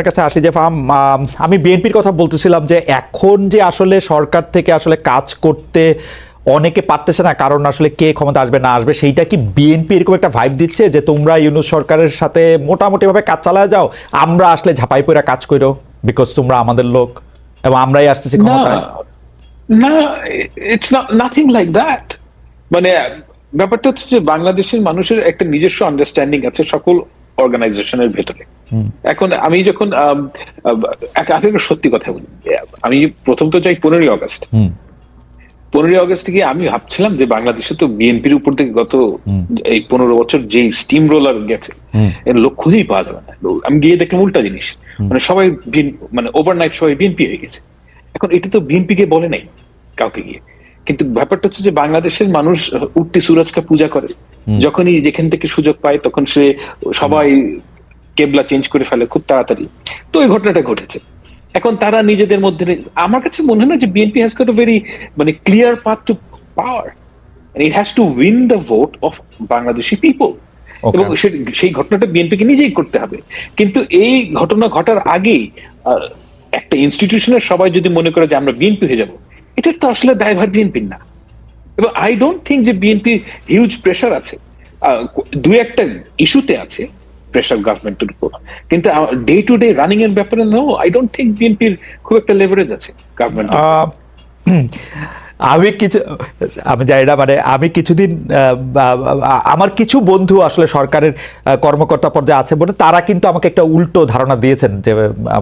আপনার কাছে আসি যে আমি বিএনপির কথা বলতেছিলাম যে এখন যে আসলে সরকার থেকে আসলে কাজ করতে অনেকে পারতেছে না কারণ আসলে কে ক্ষমতা আসবে না আসবে সেইটা কি বিএনপি এরকম একটা ভাইব দিচ্ছে যে তোমরা ইউনুস সরকারের সাথে মোটামুটি ভাবে কাজ চালায় যাও আমরা আসলে ঝাপাই পড়া কাজ করো বিকজ তোমরা আমাদের লোক এবং আমরাই আসতেছি না ক্ষমতায়? না ইটস নাথিং লাইক দ্যাট মানে ব্যাপারটা হচ্ছে যে বাংলাদেশের মানুষের একটা নিজস্ব আন্ডারস্ট্যান্ডিং আছে সকল অর্গানাইজেশনের ভেতরে। এখন আমি যখন এক- সত্যি কথা বলি। আমি প্রথম তো চাই পনেরোই আগস্ট। পনেরোই আগস্ট থেকে আমি ভাবছিলাম যে বাংলাদেশে তো বিএনপির উপর থেকে গত এই পনেরো বছর যে স্টিম রোলার গেছে এর লোক খুঁজেই পাওয়া যাবে না। আমি গিয়ে দেখলাম উল্টা জিনিস। মানে সবাই মানে ওভারনাইট সবাই বিএনপি হয়ে গেছে। এখন এটা তো বিএনপি কে বলে নাই কাউকে গিয়ে। কিন্তু ব্যাপারটা হচ্ছে যে বাংলাদেশের মানুষ উঠতি সুরজকে পূজা করে। যখনই যেখান থেকে সুযোগ পায় তখন সে সবাই কেবলা চেঞ্জ করে ফেলে খুব তাড়াতাড়ি। তো ওই ঘটনাটা ঘটেছে। এখন তারা নিজেদের মধ্যে আমার কাছে মনে হয় না যে বিএনপি হ্যাজ গট ভেরি মানে clear path to power it has to win the vote of Bangladeshi people এবং সেই ঘটনাটা বিএনপিকে নিজেই করতে হবে। কিন্তু এই ঘটনা ঘটার আগেই একটা ইনস্টিটিউশনের সবাই যদি মনে করে যে আমরা বিএনপি হয়ে যাব এটার তো আসলে দায়ভার বিএনপির না। এবং আই ডোন্ট থিঙ্ক যে বিএনপি হিউজ প্রেশার আছে। দু একটা ইস্যুতে আছে। প্রেশার গভর্নমেন্টের উপর কিন্তু ডে টু ডে রানিং এর ব্যাপারে নো আই ডোন্ট থিঙ্ক বিএনপির খুব একটা লেভারেজ আছে গভর্নমেন্ট আমি কিছু, আমি জানি না মানে আমি কিছুদিন আমার কিছু বন্ধু আসলে সরকারের কর্মকর্তা পর্যায়ে আছে বলে তারা কিন্তু আমাকে একটা উল্টো ধারণা দিয়েছেন যে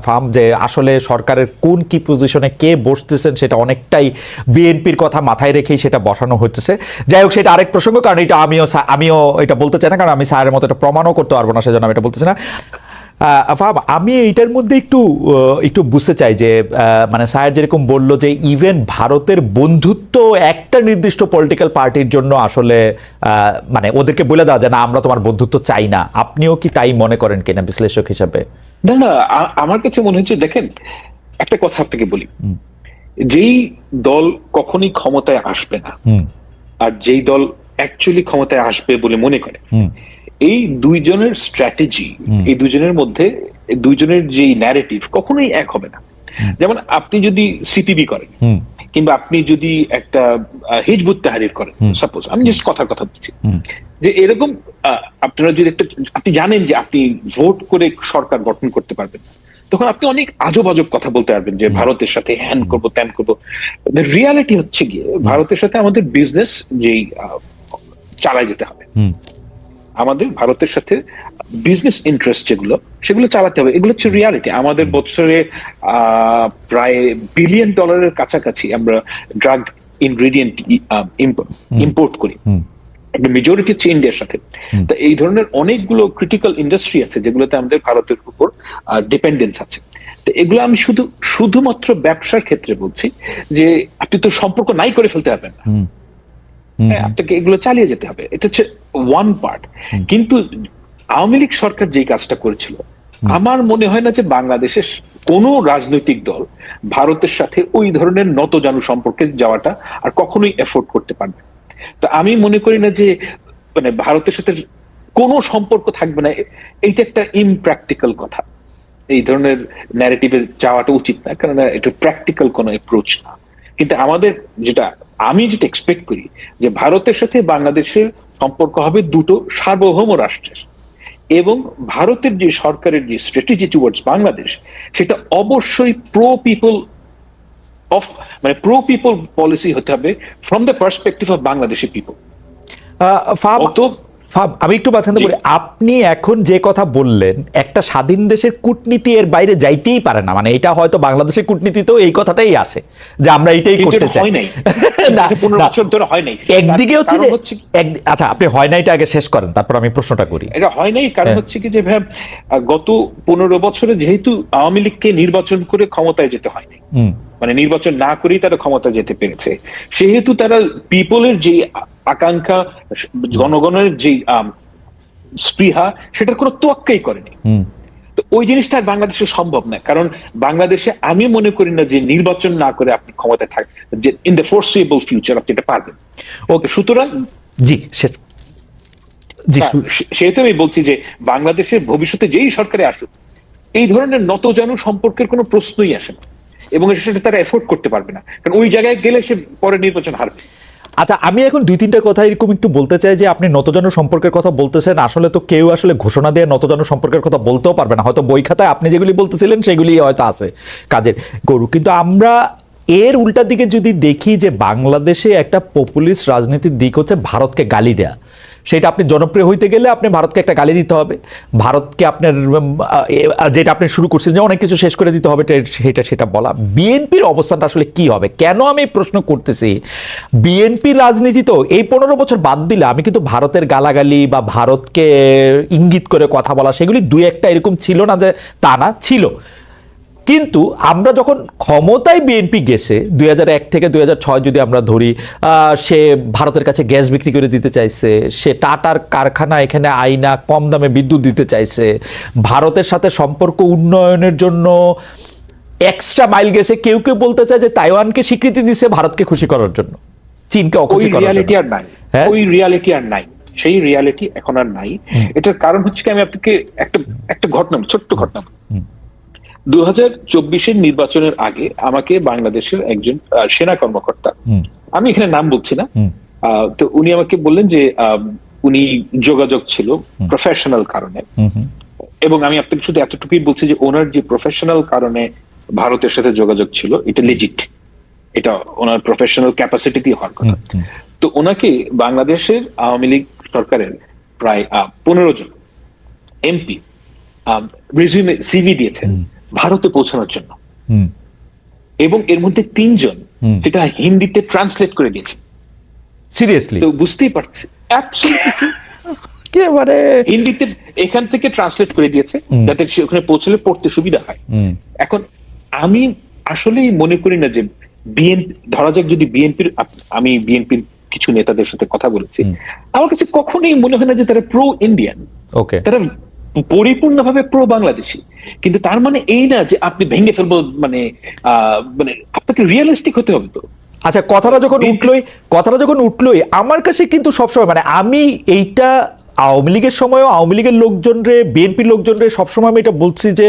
ফার্ম যে আসলে সরকারের কোন কি পজিশনে কে বসতেছেন সেটা অনেকটাই বিএনপির কথা মাথায় রেখেই সেটা বসানো হচ্ছে যাই হোক, সেটা আরেক প্রসঙ্গ, কারণ এটা আমিও আমিও এটা বলতে চাই না, কারণ আমি স্যারের মতো এটা প্রমাণও করতে পারব না, সেজন্য আমি এটা বলতেছি না। আহ, ফাহাম, আমি এইটার মধ্যে একটু একটু বুঝতে চাই যে মানে স্যার যেরকম বলল যে ইভেন ভারতের বন্ধুত্ব একটা নির্দিষ্ট পলিটিক্যাল পার্টির জন্য আসলে মানে ওদেরকে বলে দেওয়া যায় না আমরা তোমার বন্ধুত্ব চাই না। আপনিও কি তাই মনে করেন কিনা বিশ্লেষক হিসাবে? না না আমার কাছে মনে হচ্ছে দেখেন একটা কথা আপনাকে বলি। যেই দল কখনই ক্ষমতায় আসবে না আর যেই দল অ্যাকচুয়ালি ক্ষমতায় আসবে বলে মনে করে এই দুইজনের স্ট্র্যাটেজি এই দুজনের মধ্যে দুইজনের যে ন্যারেটিভ কখনোই এক হবে না। যেমন আপনি যদি সিপিবি করেন কিংবা আপনি যদি একটা হিজবুত তাহারির করেন সাপোজ আমি জাস্ট কথার কথা বলছি। যে এরকম আপনারা যদি একটা আপনি জানেন যে আপনি ভোট করে সরকার গঠন করতে পারবেন তখন আপনি অনেক আজব আজব কথা বলতে পারবেন যে ভারতের সাথে হ্যান করব ত্যান করব। রিয়ালিটি হচ্ছে গিয়ে ভারতের সাথে আমাদের বিজনেস যেই চালায় যেতে হবে। আমাদের ভারতের সাথে বিজনেস ইন্টারেস্ট যেগুলো সেগুলো চালাতে হবে। এগুলো হচ্ছে রিয়ালিটি আমাদের বছরে প্রায় বিলিয়ন ডলারের কাছাকাছি আমরা ড্রাগ ইনগ্রেডিয়েন্ট ইম্পোর্ট করি। মেজরিটি হচ্ছে ইন্ডিয়ার সাথে। তা এই ধরনের অনেকগুলো ক্রিটিক্যাল ইন্ডাস্ট্রি আছে যেগুলোতে আমাদের ভারতের উপর ডিপেন্ডেন্স আছে। তো এগুলো আমি শুধু শুধুমাত্র ব্যবসার ক্ষেত্রে বলছি যে আপনি তো সম্পর্ক নাই করে ফেলতে পারবেন না। আপনাকে এগুলো চালিয়ে যেতে হবে। এটা হচ্ছে ওয়ান পার্ট কিন্তু আওয়ামী লীগ সরকার যেই কাজটা করেছিল আমার মনে হয় না যে বাংলাদেশের কোন রাজনৈতিক দল ভারতের সাথে ওই ধরনের নতজানু সম্পর্কে যাওয়াটা আর কখনোই এফোর্ড করতে পারবে। তা আমি মনে করি না যে মানে ভারতের সাথে কোনো সম্পর্ক থাকবে না। এইটা একটা ইমপ্র্যাকটিক্যাল কথা। এই ধরনের ন্যারেটিভে যাওয়াটা উচিত না কেননা এটা প্র্যাকটিক্যাল কোনো অ্যাপ্রোচ না। কিন্তু আমাদের যেটা আমি যেটা এক্সপেক্ট করি যে ভারতের সাথে বাংলাদেশের সম্পর্ক হবে দুটো সার্বভৌম রাষ্ট্রের। এবং ভারতের যে সরকারের যে স্ট্র্যাটেজি টুয়ার্ডস বাংলাদেশ সেটা অবশ্যই প্রো পিপল অফ মানে প্রো পিপল পলিসি হতে হবে from the perspective of Bangladeshi people আমি একটু মাঝখানে। বলি আপনি এখন যে কথা বললেন একটা স্বাধীন দেশের কূটনীতি এর বাইরে যাইতেই পারে না। মানে এটা হয়তো বাংলাদেশের কূটনীতিতেও এই কথাটাই আসে যে আমরা এটাই করতে চাই। একদিকে হচ্ছে যে আচ্ছা আপনি হয় না এটা আগে শেষ করেন তারপর আমি প্রশ্নটা করি। এটা হয় নাই কারণ হ্যাঁ। হচ্ছে কি যে ভাই গত পনেরো বছরে যেহেতু আওয়ামী লীগকে নির্বাচন করে ক্ষমতায় যেতে হয়নি মানে নির্বাচন না করেই তারা ক্ষমতা যেতে পেরেছে। সেহেতু তারা পিপলের যে আকাঙ্ক্ষা জনগণের যে স্পৃহা সেটার কোনো তোয়াক্কাই করেনি। তো ওই জিনিসটা আর বাংলাদেশে সম্ভব না কারণ বাংলাদেশে আমি মনে করি না যে নির্বাচন না করে আপনি ক্ষমতায় থাক যে ইন দ্য ফোরসিয়েবল ফিউচার আপনি এটা পারবেন। ওকে। সুতরাং জি জি হ্যাঁ, সেহেতু আমি বলছি যে বাংলাদেশের ভবিষ্যতে যেই সরকারে আসুক এই ধরনের নতজানু সম্পর্কের কোনো প্রশ্নই আসে না। এবং সেটা তারা এফোর্ড করতে পারবে না। কারণ ওই জায়গায় গেলে সে পরে নির্বাচন হারবে। আচ্ছা আমি এখন দুই তিনটা কথা এরকম একটু বলতে চাই যে আপনি নতজন সম্পর্কের কথা বলতেছেন, আসলে তো কেউ আসলে ঘোষণা দিয়ে নতজন সম্পর্কের কথা বলতেও পারবে না। হয়তো বই খাতায় আপনি যেগুলি বলতেছিলেন, সেগুলি হয়তো আছে কাজের গরু। কিন্তু আমরা এর উল্টা দিকে যদি দেখি যে বাংলাদেশে একটা পপুলিস্ট রাজনীতির দিক হচ্ছে ভারতকে গালি দেয়া। সেটা আপনি জনপ্রিয় হইতে গেলে আপনি ভারতকে একটা গালি দিতে হবে। ভারতকে আপনার যেটা আপনি শুরু করছেন যে অনেক কিছু শেষ করে দিতে হবে সেটা সেটা বলা। বিএনপির অবস্থানটা আসলে কি হবে? কেন আমি প্রশ্ন করতেছি? বিএনপি রাজনীতি তো এই পনেরো বছর বাদ দিলে আমি কিন্তু ভারতের গালাগালি বা ভারতকে ইঙ্গিত করে কথা বলা, সেগুলি দুই একটা এরকম ছিল না যে তা না, ছিল। কিন্তু আমরা যখন ক্ষমতায় বিএনপি গেছে দুই হাজার এক থেকে দুই হাজার ছয় যদি আমরা ধরি সে ভারতের কাছে গ্যাস বিক্রি করে দিতে চাইছে সে টাটার কারখানা এখানে আইনা কম দামে বিদ্যুৎ দিতে চাইছে ভারতের সাথে সম্পর্ক উন্নয়নের জন্য এক্সট্রা মাইল গেছে কেউ কেউ বলতে চায় যে তাইওয়ানকে স্বীকৃতি দিছে ভারতকে খুশি করার জন্য চীনকে অখুশি করার রিয়ালিটি আর নাই হ্যাঁ? ওই রিয়ালিটি আর নাই সেই রিয়ালিটি এখন আর নাই। এটার কারণ হচ্ছে কি আমি আপনাকে একটা একটা ঘটনা ছোট্ট ঘটনা দু হাজার চব্বিশের নির্বাচনের আগে আমাকে বাংলাদেশের একজন সেনা কর্মকর্তা। আমি এখানে নাম বলছি না। তো উনি আমাকে বললেন যে উনি যোগাযোগ ছিল প্রফেশনাল কারণে। এবং আমি আপনাকে শুধু এতটুকুই বলছি যে ওনার যে প্রফেশনাল কারণে ভারতের সাথে যোগাযোগ ছিল এটা লেজিট এটা ওনার প্রফেশনাল ক্যাপাসিটি দিয়ে হওয়ার কথা। তো ওনাকে বাংলাদেশের আওয়ামী লীগ সরকারের প্রায় পনেরো জন এমপি রিজিউমে সিভি দিয়েছেন। ভারতে পৌঁছানোর জন্য। এবং এর মধ্যে তিনজন। সেটা হিন্দিতে ট্রান্সলেট করে দিয়েছে সিরিয়াসলি তো বুঝতেই পারছি। একেবারে হিন্দিতে এখান থেকে ট্রান্সলেট করে দিয়েছে যাতে সে ওখানে পৌঁছলে পড়তে সুবিধা হয়। এখন আমি আসলেই মনে করি না যে বিএনপি ধরা যাক যদি বিএনপির আমি বিএনপির কিছু নেতাদের সাথে কথা বলেছি আমার কাছে কখনোই মনে হয় না যে তারা প্রো ইন্ডিয়ান ওকে তারা পরিপূর্ণভাবে প্রো বাংলাদেশী কিন্তু তার মানে এই না যে আপনি ভেঙে ফেলব মানে মানে আপনাকে রিয়েলিস্টিক হতে হবে তো। আচ্ছা কথাটা যখন উঠলোই কথাটা যখন উঠলোই আমার কাছে কিন্তু সবসময় মানে আমি এইটা আওয়ামী লীগের সময়ও আওয়ামী লীগের লোকজন রে বিএনপির লোকজন রে সবসময় আমি এটা বলছি যে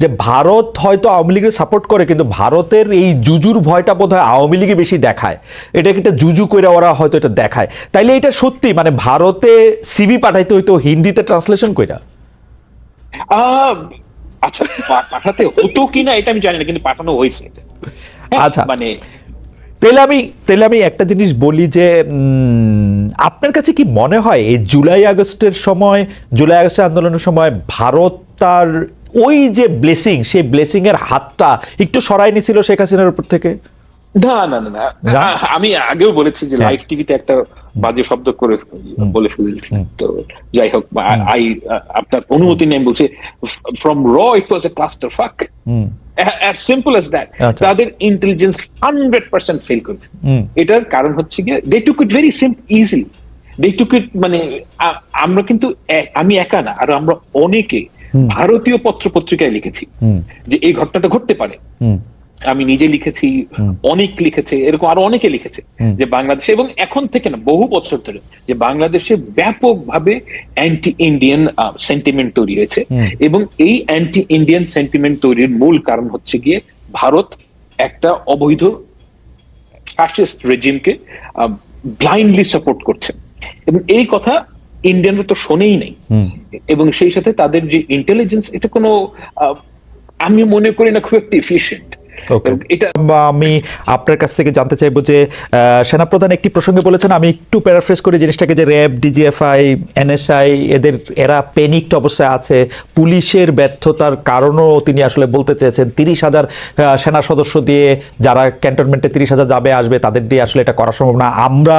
যে ভারত হয়তো আওয়ামী লীগের সাপোর্ট করে কিন্তু ভারতের এই জুজুর ভয়টা বোধ হয় আওয়ামী লীগে বেশি দেখায়। এটাকে একটা জুজু করে ওরা হয়তো এটা দেখায়। তাইলে এটা সত্যি মানে ভারতে সিভি পাঠাইতে হইতো হিন্দিতে ট্রান্সলেশন কইরা? আচ্ছা পাঠাতে হতো কিনা এটা আমি জানি না কিন্তু পাঠানো হয়েছে হ্যাঁ, আচ্ছা। মানে তাহলে আমি তাহলে আমি একটা জিনিস বলি যে আপনার কাছে কি মনে হয় এই জুলাই আগস্টের সময় জুলাই আগস্টের আন্দোলনের সময় ভারত তার ওই যে ব্লেসিং সেই ব্লেসিংয়ের হাতটা একটু সরাই নিছিল শেখ হাসিনার উপর থেকে না না না? আমি আগেও বলেছি যে হ্যাঁ। লাইভ টিভিতে একটা বাজে শব্দ করে বলে ফেলেছি। তো যাই হোক আই আপনার অনুমতি নেই বলছে ফ্রম র it was a cluster fuck as simple as that. তাদের ইন্টেলিজেন্স হান্ড্রেড পার্সেন্ট ফেল করেছে। এটার কারণ হচ্ছে গিয়ে they took it very simple easily they took it মানে আমরা কিন্তু আমি একা না আর আমরা অনেকে ভারতীয় পত্র পত্রিকায় লিখেছি। যে এই ঘটনাটা ঘটতে পারে। আমি নিজে লিখেছি অনেক লিখেছে এরকম আরও অনেকে লিখেছে যে বাংলাদেশে এবং এখন থেকে না বহু বছর ধরে যে বাংলাদেশে ব্যাপকভাবে অ্যান্টি ইন্ডিয়ান সেন্টিমেন্ট তৈরি হয়েছে। এবং এই অ্যান্টি ইন্ডিয়ান সেন্টিমেন্ট তৈরির মূল কারণ হচ্ছে গিয়ে ভারত একটা অবৈধ ফ্যাসিস্ট রেজিমকে ব্লাইন্ডলি সাপোর্ট করছে। এবং এই কথা ইন্ডিয়ানরা তো শোনেই নেই। এবং সেই সাথে তাদের যে ইন্টেলিজেন্স এটা কোনো আহ, আমি মনে করি না খুব একটা এফিসিয়েন্ট. এটা আমি আপনার কাছ থেকে জানতে চাইব যে সেনাপ্রধান একটি প্রসঙ্গে বলেছেন আমি একটু প্যারাফ্রেস করি জিনিসটাকে যে র্যাব ডিজিএফআই এনএসআই এদের এরা পেনিকড অবস্থায় আছে। পুলিশের ব্যর্থতার কারণও তিনি আসলে বলতে চেয়েছেন। তিরিশ হাজার সেনা সদস্য দিয়ে যারা ক্যান্টনমেন্টে তিরিশ হাজার যাবে আসবে তাদের দিয়ে আসলে এটা করা সম্ভব না। আমরা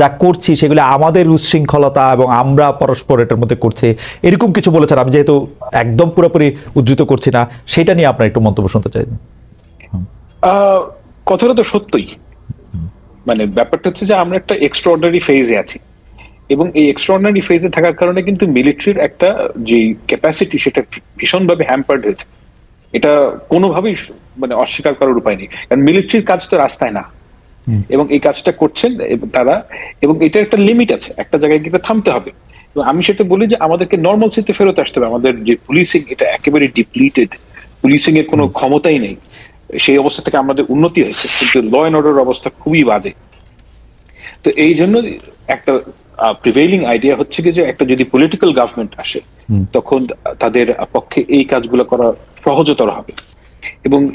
যা করছি সেগুলো আমাদের উচ্ছৃঙ্খলতা এবং আমরা পরস্পর এটার মধ্যে করছি। এরকম কিছু বলেছেন। আমি যেহেতু একদম পুরোপুরি উদ্ধৃত করছি না সেটা নিয়ে আপনার একটু মন্তব্য শুনতে চাই। কথাটা তো সত্যই। মানে ব্যাপারটা হচ্ছে যে আমরা একটা এক্সট্রাঅর্ডিনারি ফেজে আছি। এবং এই এক্সট্রাঅর্ডিনারি ফেজে থাকার কারণে কিন্তু মিলিটারির একটা যে ক্যাপাসিটি সেটা ভীষণভাবে হ্যাম্পার্ড হয়েছে। এটা কোনোভাবেই মানে অস্বীকার করার উপায় নেই। কারণ মিলিটারির কাজ তো রাস্তায় না। এবং এই কাজটা করছেন তারা। এবং এটা একটা লিমিট আছে। একটা জায়গায় গিয়ে থামতে হবে। আমি সেটা বলি যে আমাদেরকে নর্মাল সিতে ফেরত আসতে হবে। আমাদের যে পুলিশিং এটা একেবারে ডিপ্লিটেড পুলিশিং এর কোনো ক্ষমতাই নেই। সেই অবস্থা থেকে আমাদের উন্নতি হয়েছে কিন্তু ল অ্যান্ড অর্ডার অবস্থা খুবই বাজে। তো এই জন্য একটা প্রিভেইলিং আইডিয়া হচ্ছে কি যে একটা যদি পলিটিক্যাল গভর্নমেন্ট আসে তখন তাদের পক্ষে এই কাজগুলো করা সহজতর হবে। এবং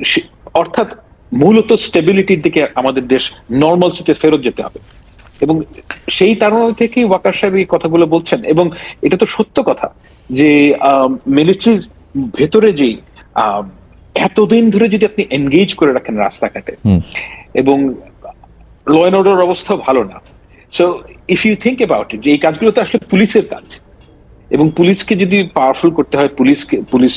অর্থাৎ মূলত স্টেবিলিটির দিকে আমাদের দেশ নর্মাল সিতে ফেরত যেতে হবে। এবং সেই কারণ থেকেই ওয়াকার সাহেব এই কথাগুলো বলছেন। এবং এটা তো সত্য কথা যে মিলিটারির ভেতরে যেই আহ, এতদিন ধরে যদি আপনি এনগেজ করে রাখেন রাস্তাঘাটে এবং ল অ্যান্ড অর্ডার অবস্থা ভালো না so if you think about it যে এই কাজগুলো তো আসলে পুলিশের কাজ এবং পুলিশকে যদি পাওয়ারফুল করতে হয় পুলিশকে পুলিশ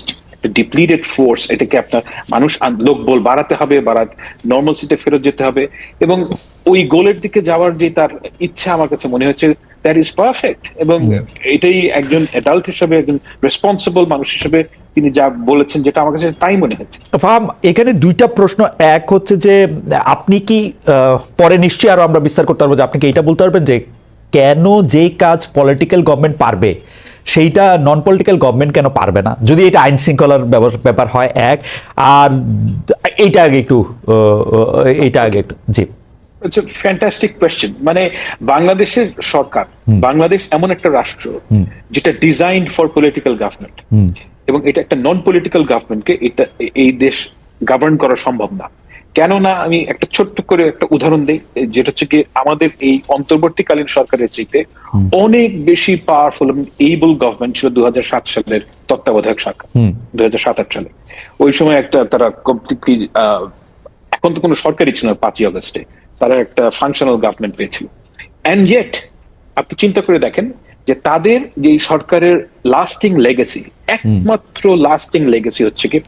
ডিপ্লিটেড ফোর্স এটাকে আপনার মানুষ লোকবল বাড়াতে হবে বাড়াত নর্মাল সিটে ফেরত যেতে হবে এবং ওই গোলের দিকে যাওয়ার যে তার ইচ্ছা আমার কাছে মনে হচ্ছে দ্যাট ইজ পারফেক্ট এবং এটাই একজন অ্যাডাল্ট হিসেবে একজন রেসপন্সিবল মানুষ হিসেবে তিনি যা বলেছেন যেটা আমার কাছে তাই মনে হচ্ছে ফাহাম এখানে দুইটা প্রশ্ন। এক হচ্ছে যে আপনি কি পরে নিশ্চয়ই আরও আমরা বিস্তার করতে পারব যে আপনি কি এটা বলতে পারবেন যে কেন যে কাজ পলিটিক্যাল গভর্নমেন্ট পারবে সেইটা নন পলিটিক্যাল গভর্নমেন্ট কেন পারবে না? যদি এটা আইন শৃঙ্খলার ব্যাপার- ব্যাপার হয় এক। আর এইটা আগে একটু এইটা আগে একটু জি। ইটস ফ্যান্টাস্টিক কোয়েশ্চেন মানে বাংলাদেশের সরকার বাংলাদেশ এমন একটা রাষ্ট্র যেটা ডিজাইন্ড ফর পলিটিক্যাল গভর্নমেন্ট এবং এটা একটা নন পলিটিক্যাল গভর্নমেন্টকে এটা এই দেশ গভর্ন করা সম্ভব না। কেননা আমি একটা ছোট্ট করে একটা উদাহরণ দিই যেটা হচ্ছে কি আমাদের এই অন্তর্বর্তীকালীন সরকারের চাইতে অনেক বেশি পাওয়ারফুল এবং এইবল গভর্নমেন্ট ছিল দু সাত সালের তত্ত্বাবধায়ক সরকার দু সালে। ওই সময় একটা তারা কমপ্লিটলি এখন তো কোনো সরকারই ছিল না পাঁচই অগস্টে তারা একটা ফাংশনাল গভর্নমেন্ট পেয়েছিল। অ্যান্ড ইয়েট আপনি চিন্তা করে দেখেন যে তাদের যে সরকারের লাস্টিং লেগেসি একমাত্র লাস্টিং লেগেসি হচ্ছে কি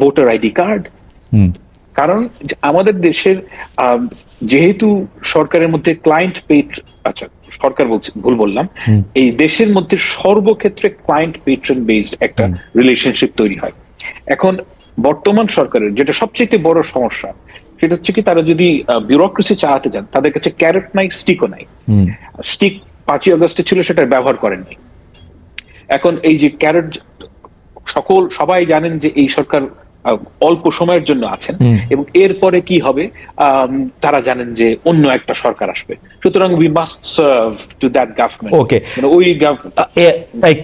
ভোটার আইডি কার্ড কারণ আমাদের দেশের যেহেতু সরকারের মধ্যে ক্লায়েন্ট পেট আচ্ছা সরকার বলছি ভুল বললাম। এই দেশের মধ্যে সর্বক্ষেত্রে ক্লায়েন্ট পেট্রন বেসড একটা রিলেশনশিপ তৈরি হয়। এখন বর্তমান সরকারের যেটা সবচেয়ে বড় সমস্যা সেটা হচ্ছে কি তারা যদি বিউরোক্রেসি চালাতে চান তাদের কাছে ক্যারেট নাই স্টিকও নাই। স্টিক পাঁচই অগস্টে ছিল সেটা ব্যবহার করেননি এখন এই যে ক্যারেট সকল সবাই জানেন যে এই সরকার অল্প সময়ের জন্য আছেন। এবং এরপরে কি হবে? তারা জানেন যে অন্য একটা সরকার আসবে। সুতরাং we must serve to that government okay মানে ওই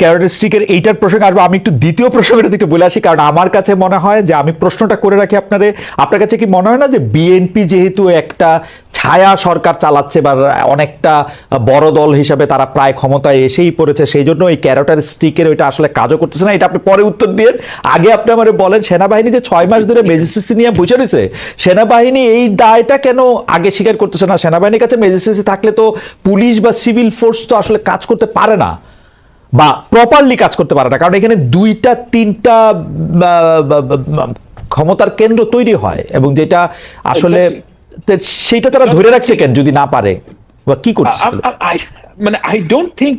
ক্যারেক্টারিস্টিকের এইটার প্রসঙ্গে আসব আমি একটু দ্বিতীয় প্রসঙ্গটা দিকে বলে আসি কারণ আমার কাছে মনে হয় যে আমি প্রশ্নটা করে রাখি আপনারে। আপনার কাছে কি মনে হয় না যে বিএনপি যেহেতু একটা ছায়া সরকার চালাচ্ছে বা অনেকটা বড় দল হিসাবে তারা প্রায় ক্ষমতায় এসেই পড়েছে, সেই জন্য এই ক্যারেক্টারিস্টিকের ওইটা আসলে কাজও করতেছে না। এটা আপনি পরে উত্তর দিয়ে আগে আপনি আমার বলেন, সেনাবাহিনী যে ছয় মাস ধরে ম্যাজিস্ট্রেসি নিয়ে বসে রয়েছে, সেনাবাহিনী এই দায়টা কেন আগে স্বীকার করতেছে না? সেনাবাহিনীর কাছে ম্যাজিস্ট্রেসি থাকলে তো পুলিশ বা সিভিল ফোর্স তো আসলে কাজ করতে পারে না বা প্রপারলি কাজ করতে পারে না, কারণ এখানে দুইটা, তিনটা ক্ষমতার কেন্দ্র তৈরি হয় এবং যেটা আসলে তে সেইটা তারা ধরে রাখছে কেন যদি না পারে? বা কি করছে মানে আই ডোন্ট থিঙ্ক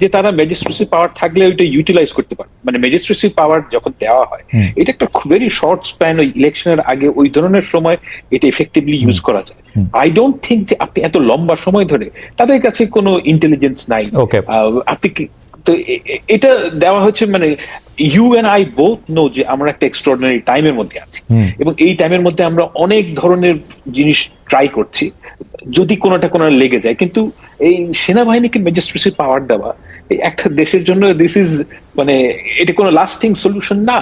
যে তারা ম্যাজিস্ট্রেসি পাওয়ার থাকলে ওইটা ইউটিলাইজ করতে পারে মানে ম্যাজিস্ট্রেসি পাওয়ার যখন দেওয়া হয় এটা একটা ভেরি শর্ট স্প্যান ওই ইলেকশনের আগে ওই ধরনের সময় এটা এফেক্টিভলি ইউজ করা যায়। আই ডোন্ট থিঙ্ক যে আপনি এত লম্বা সময় ধরে তাদের কাছে কোনো ইন্টেলিজেন্স নাই। আপনি তো এটা দেওয়া হচ্ছে মানে you and I both know যে আমরা একটা এক্সট্রাঅর্ডিনারি টাইমের মধ্যে আছি। এবং এই টাইমের মধ্যে আমরা অনেক ধরনের জিনিস ট্রাই করছি যদি কোনোটা কোনো লেগে যায়। কিন্তু এই সেনাবাহিনীকে ম্যাজিস্ট্রেসি পাওয়ার দেওয়া একটা দেশের জন্য দিস ইজ মানে এটা কোনো লাস্টিং সলিউশন না।